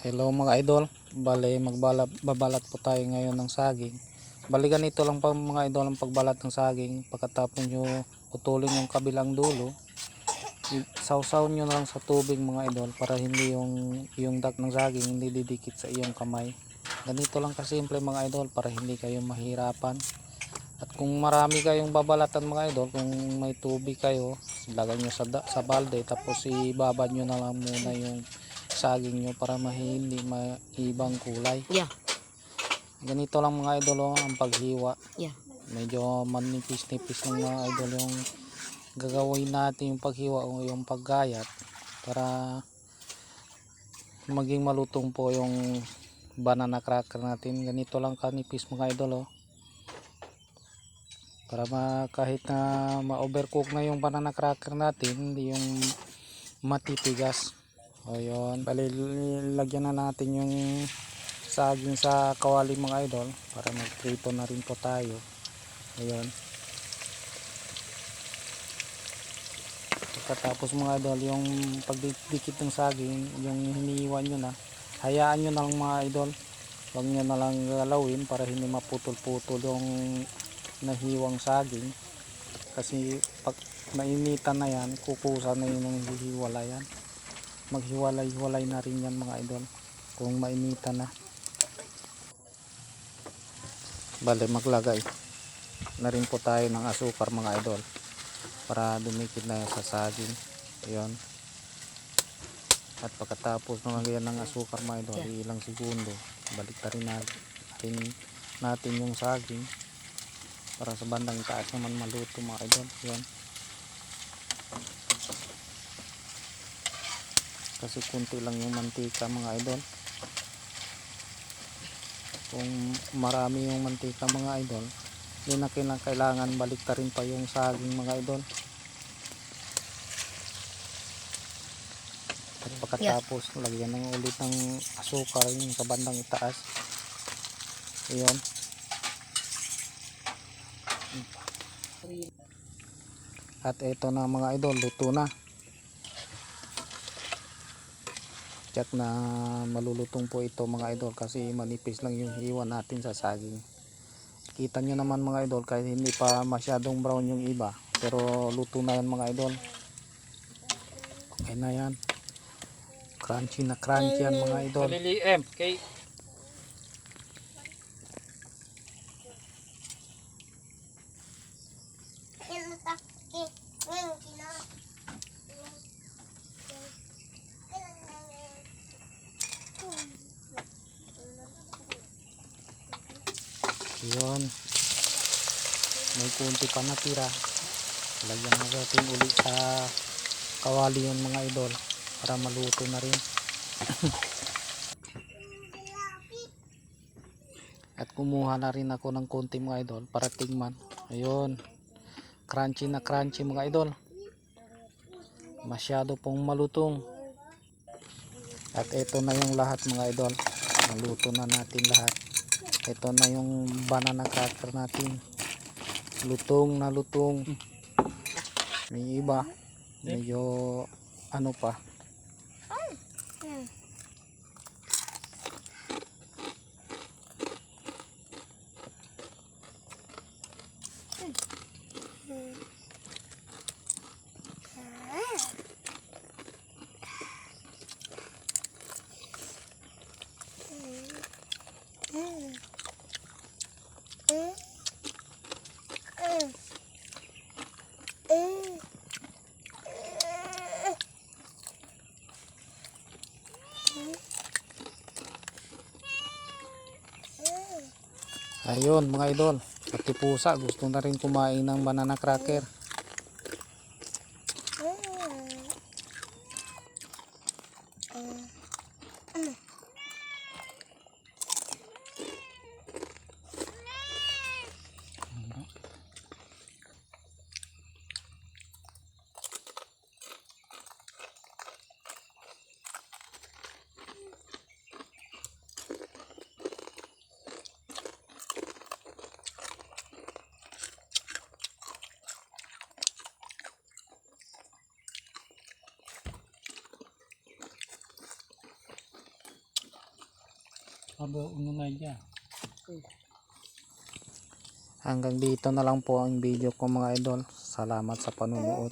Hello mga idol, bale magbalat babalat po tayo ngayon ng saging. Bali ganito lang pa mga idol ang pagbalat ng saging. Pagkatapos nyo putulin yung kabilang dulo, sausaw nyo lang sa tubig mga idol para hindi yung yung dak ng saging hindi didikit sa iyong kamay. Ganito lang kasimple mga idol para hindi kayo mahirapan. At kung marami kayong babalatan mga idol, kung may tubig kayo, lagay nyo sa, sa balde tapos ibabad nyo na lang muna yung saging nyo para hindi maibang kulay. Yeah, Ganito lang mga idol oh, ang paghiwa. yeah. Medyo manipis-nipis ng mga idol yung gagawin natin yung paghiwa o yung paggayat para maging malutong po yung banana cracker natin. Ganito lang kanipis mga idol oh. Para ma, kahit na ma-overcook na yung banana cracker natin, hindi yung matitigas. O yun, bali lagyan na natin yung saging sa kawali mga idol para magprito na rin po tayo. Ayun. Pagkatapos mga idol, yung pagdikit ng saging, yung hiniiwan nyo na, hayaan nyo na lang mga idol. Huwag nyo na lang galawin para hindi maputol-putol yung nahiwang saging. Kasi pag mainitan na yan, kukusa na yun ng hihiwala yan. Maghiwalay-hiwalay na rin yan mga idol kung mainitan na. Bale maglagay na rin po tayo ng asukar mga idol para dumikit na sa saging. Ayun. At pagkatapos ng lagyan ng asukar mga idol, ilang segundo, balik na rin natin, natin yung saging para sa bandang taas naman maluto mga idol. Ayun. Kasi kunti lang yung mantika mga idol. Kung marami yung mantika mga idol, hindi na kailangan, kailangan balik rin pa yung saging mga idol. At pagkatapos, lagyan ng ulit ng asukar yung sa bandang itaas. Ayan. At ito na mga idol, luto na. Check na malulutong po ito mga idol kasi manipis lang yung hiwa natin sa saging. Kita nyo naman mga idol kahit hindi pa masyadong brown yung iba. Pero luto na yan mga idol. Okay na yan. Crunchy na crunchy yan mga idol. M, kay Yun. May kunti pa natira. Lagyan na natin ulit sa kawali yun mga idol para maluto na rin. At kumuha na rin ako ng konti mga idol para tingman. Ayun. Crunchy na crunchy mga idol. Masyado pong malutong. At ito na yung lahat mga idol. Maluto na natin lahat. Ito na yung banana cracker natin. Lutong na lutong. May iba. Medyo ano pa. Ayun mga idol. Pati pusa gusto na rin kumain ng banana cracker. Sabi, ano na dyan? Hanggang dito na lang po ang video ko mga idol. Salamat sa panunood.